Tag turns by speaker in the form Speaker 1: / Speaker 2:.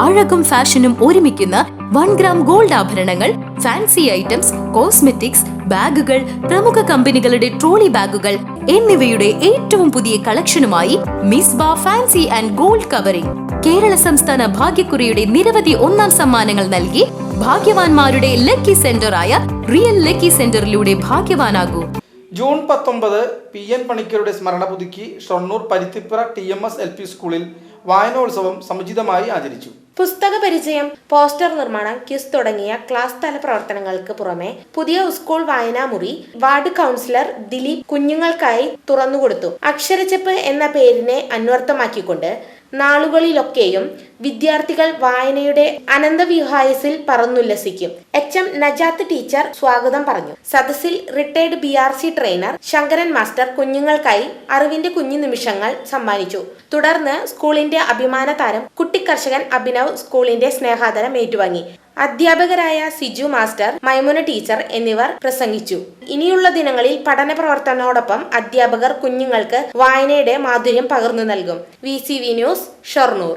Speaker 1: അഴകും ഫാഷനും ഒരുമിക്കുന്ന one gram gold ആഭരണങ്ങൾ ഫാൻസി ഐറ്റംസ് കോസ്മെറ്റിക്സ് ബാഗുകൾ പ്രമുഖ കമ്പനികളുടെ ട്രോളി ബാഗുകൾ എന്നിവയുടെ ഏറ്റവും പുതിയ കളക്ഷനുമായി Misbah fancy and gold covering. Kerala സംസ്ഥാന ഭാഗ്യക്കുറിയുടെ നിരവധി ഒന്നാം സമ്മാനങ്ങൾ നൽകി ഭാഗ്യവാന്മാരുടെ ലക്കി സെന്ററായ റിയൽ ലക്കി സെന്ററിലൂടെ ഭാഗ്യവാനാകൂ.
Speaker 2: ജൂൺ പത്തൊമ്പത് പി എൻ പണിക്കരുടെ സ്മരണ പുതുക്കി Shoranur Paruthippura T M S L P സ്കൂളിൽ വായനോത്സവം സമുചിതമായി ആചരിച്ചു.
Speaker 3: പുസ്തക പരിചയം പോസ്റ്റർ നിർമ്മാണം ക്വിസ് തുടങ്ങിയ ക്ലാസ് തല പ്രവർത്തനങ്ങൾക്ക് പുറമെ പുതിയ സ്കൂൾ വായനാമുറി വാർഡ് കൗൺസിലർ ദിലീപ് കുഞ്ഞുങ്ങൾക്കായി തുറന്നുകൊടുത്തു. അക്ഷരച്ചെപ്പ് എന്ന പേരിനെ അന്വർത്ഥമാക്കിക്കൊണ്ട് നാളുകളിലൊക്കെയും വിദ്യാർത്ഥികൾ വായനയുടെ അനന്തവിഹായസിൽ പറന്നുല്ലസിക്കും. എച്ച് എം നജാത്ത് ടീച്ചർ സ്വാഗതം പറഞ്ഞു. സദസ്സിൽ retired B R C trainer Sankaran master കുഞ്ഞുങ്ങൾക്കായി അറിവിന്റെ കുഞ്ഞു നിമിഷങ്ങൾ സമ്മാനിച്ചു. തുടർന്ന് സ്കൂളിന്റെ അഭിമാന താരം കുട്ടിക്കർഷകൻ അഭിനവ് സ്കൂളിന്റെ സ്നേഹാദരം ഏറ്റുവാങ്ങി. അധ്യാപകരായ സിജു മാസ്റ്റർ മൈമുന ടീച്ചർ എന്നിവർ പ്രസംഗിച്ചു. ഇനിയുള്ള ദിനങ്ങളിൽ പഠന പ്രവർത്തനോടൊപ്പം അധ്യാപകർ കുഞ്ഞുങ്ങൾക്ക് വായനയുടെ മാധുര്യം പകർന്നു നൽകും. V news Shoranur.